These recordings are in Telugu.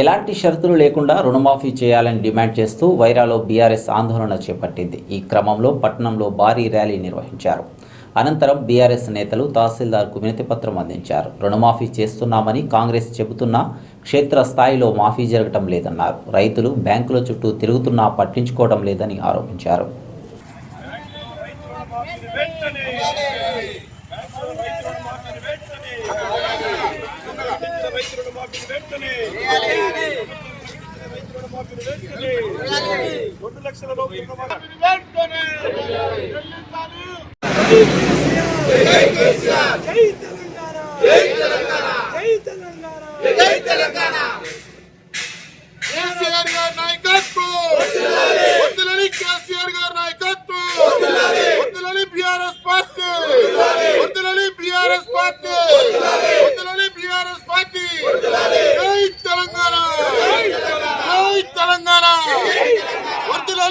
ఎలాంటి షరతులు లేకుండా రుణమాఫీ చేయాలని డిమాండ్ చేస్తూ వైరాలో బీఆర్ఎస్ ఆందోళన చేపట్టింది. ఈ క్రమంలో పట్టణంలో భారీ ర్యాలీ నిర్వహించారు. అనంతరం బీఆర్ఎస్ నేతలు తహసీల్దార్కు వినతిపత్రం అందించారు. రుణమాఫీ చేస్తున్నామని కాంగ్రెస్ చెబుతున్నా క్షేత్రస్థాయిలో మాఫీ జరగటం లేదన్నారు. రైతులు బ్యాంకుల చుట్టూ తిరుగుతున్నా పట్టించుకోవడం లేదని ఆరోపించారు. రెండు లక్షల రూపాయలు వెంటనే జై తెలంగాణ. జై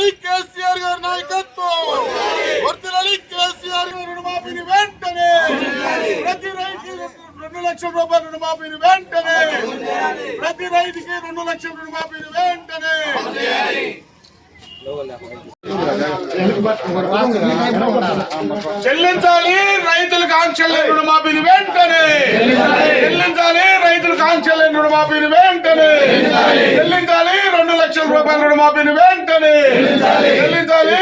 వద్దులని కేసీఆర్ గారి నాయకత్వం. వద్దులని కేసీఆర్ గారి రుణమాఫీని వెంటనే. ప్రతి రైతు రెండు లక్షల రూపాయల రుణమాఫీని వెంటనే. ప్రతి రైతుకి రెండు లక్షల రుణమాఫీని వెంటనే. చెల్లించాలి. రైతులకు ఆంక్షలు రుణమాఫీని వెంటనే. చెల్లించాలి. రైతులకు ఆంక్షలు రుణమాఫీని వెంటనే. రూపాయల రుణమాఫీని వెంటనే. చెల్లించాలి